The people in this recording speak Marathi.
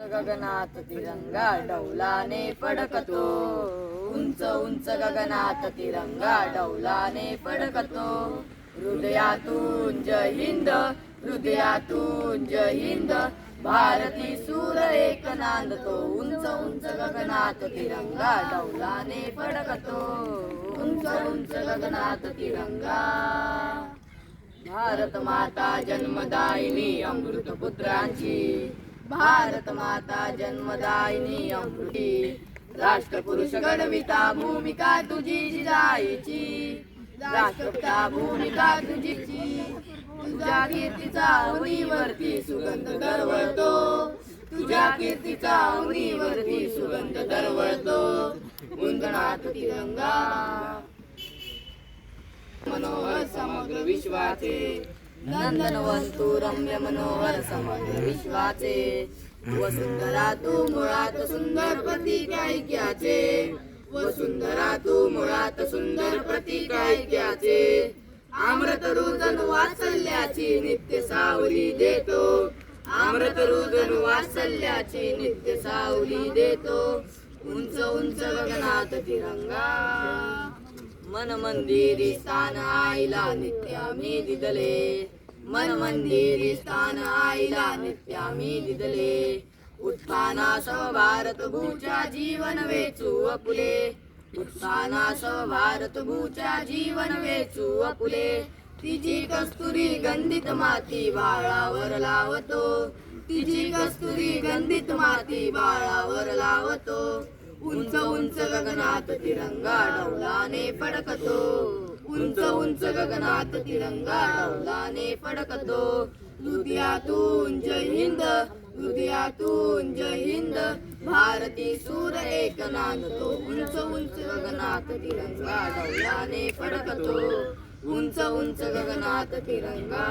गगनात तिरंगा डौलाने फडकतो. उंच उंच गगनात तिरंगा डौलाने फडकतो. हृदयातून जय हिंद हृदयातून जय हिंद. भारती सूर एक नांदतो. उंच उंच गगनात तिरंगा डौलाने फडकतो. उंच उंच गगनात तिरंगा. भारत माता जन्मदायिनी अमृत पुत्रांची भारत माता जन्मदायिनी अमृती. राष्ट्रपुरुष घडविता भूमिका तुझी जिजाईची. राष्ट्रपिता भूमिका तुझीची. तुझ्या कीर्तीचा अवनीवरती सुगंध दरवळतो. तुझ्या कीर्तीचा अवनीवरती सुगंध दरवळतो. उंदणात तिरंगा. मनोहर समग्र विश्वाचे. नंदनवंतू रम्य मनोहर समग्र विश्वाचे. वसुंधरा तू मुळात सुंदर प्रतीक ऐक्याचे वसुंधरा तू मुळात सुंदर प्रतीक ऐक्याचे आम्रत रुजन वासल्याची नित्य सावली देतो. आम्रत रुजन वासल्याची नित्य सावली देतो. उंच उंच गगनात तिरंगा. मन मंदिरी स्थान आईला नित्या मी दिदले मन मंदिरी स्थान आईला नित्य आम्ही दिदले उत्थानासह भारत भूच्या जीवन वेचू अपुले उत्थानासह भारत भूच्या जीवन वेचू अपुले तिची कस्तुरी गंधित माती बाळावर लावतो तिची कस्तुरी गंधित माती बाळावर लावतो उंच उंच गगनात तिरंगा डौलाने फडकतो. उंच उंच गगनात तिरंगा डौलाने फडकतो. हृदयातून जय हिंद हृदयातून जय हिंद. भारती सूर एकनाथ तो उंच उंच गगनात तिरंगा डौलाने फडकतो. उंच उंच गगनात तिरंगा.